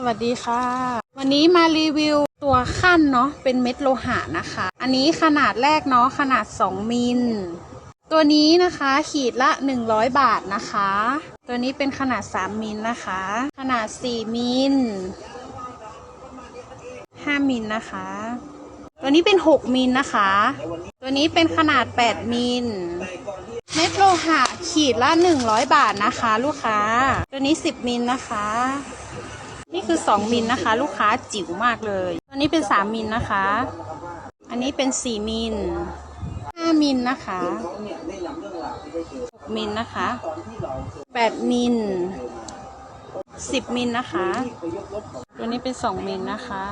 สวัสดีค่ะ วันนี้มารีวิวตัวขั้นเนาะเป็นเม็ดโลหะนะคะ อันนี้ขนาดแรกเนาะขนาด 2 มิล ตัวนี้นะคะขีดละ 100 บาทนะคะ ตัวนี้เป็นขนาด 3 มิลนะคะ ขนาด 4 มิล 5 มิลนะคะ ตัวนี้เป็น 6 มิลนะคะ ตัวนี้เป็นขนาด 8 มิลเม็ดโลหะขีดละ 100 บาทนะคะ ลูกค้า ตัวนี้ 10 มิลนะคะ นี่คือ 2 มิลนะคะ ลูกค้าจิ๋วมากเลยตัวนี้เป็น 3 มิลนะคะ อันนี้เป็น 4 มิล5มิลนะคะ6มิลนะคะ 8 มิล 10 มิลนะคะ ตัวนี้เป็น 2 มิลนะคะ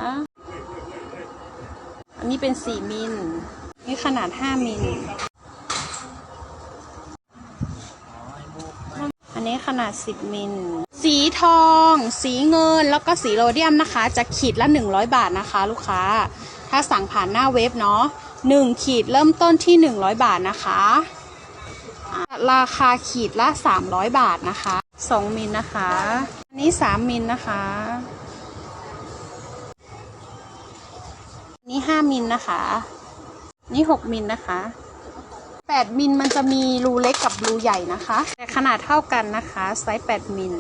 อันนี้เป็น 4 มิล นี่ขนาด 5 มิลอันนี้ขนาด 10 มิล สีทอง สีเงิน แล้วก็สีโรเดียมนะคะ จะขีดละ 100 บาทนะคะ ลูกค้า ถ้าสั่งผ่านหน้าเว็บเนาะ1ขีดเริ่มต้นที่ 100 บาทนะคะ ราคาขีดละ 300 บาทนะคะ 2มิลนะคะ อันนี้ 3มิลนะคะนนี้5มิลนะคะ นี่ 6มิลนะคะ8มิลมันจะมีรูเล็กกับรูใหญ่นะคะ แต่ขนาดเท่ากันนะคะ ไซส์8มิล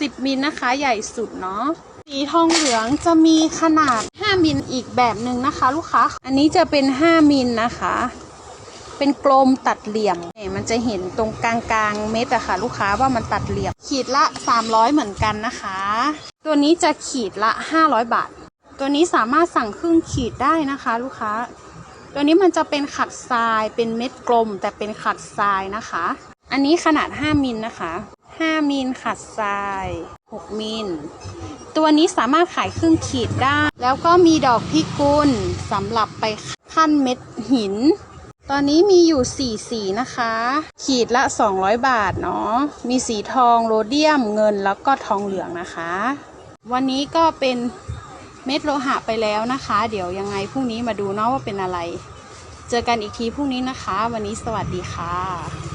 10 มิลนะคะใหญ่สุดเนาะสีทองเหลืองจะมีขนาด 5 มิลอีกแบบหนึ่งนะคะ ลูกค้า อันนี้จะเป็น 5 มิลนะคะ เป็นกลมตัดเหลี่ยมเนี่ยมันจะเห็นตรงกลางกลางเม็ดอะค่ะ ลูกค้าว่ามันตัดเหลี่ยม ขีดละ 300 เหมือนกันนะคะ ตัวนี้จะขีดละ 500 บาท ตัวนี้สามารถสั่งครึ่งขีดได้นะคะ ลูกค้า ตัวนี้มันจะเป็นขัดทรายเป็นเม็ดกลม แต่เป็นขัดทรายนะคะ อันนี้ขนาด 5 มิลนะคะ 5 มิลขัดทราย 6 มิล ตัวนี้สามารถขายครึ่งขีดได้ แล้วก็มีดอกพิกุลสำหรับไปขั้นเม็ดหิน ตอนนี้มีอยู่ 4 สีนะคะ ขีดละ 200 บาทเนาะ มีสีทองโรเดียมเงินแล้วก็ทองเหลืองนะคะ วันนี้ก็เป็นเม็ดโลหะไปแล้วนะคะ เดี๋ยวยังไงพรุ่งนี้มาดูเนาะว่าเป็นอะไร เจอกันอีกทีพรุ่งนี้นะคะ วันนี้สวัสดีค่ะ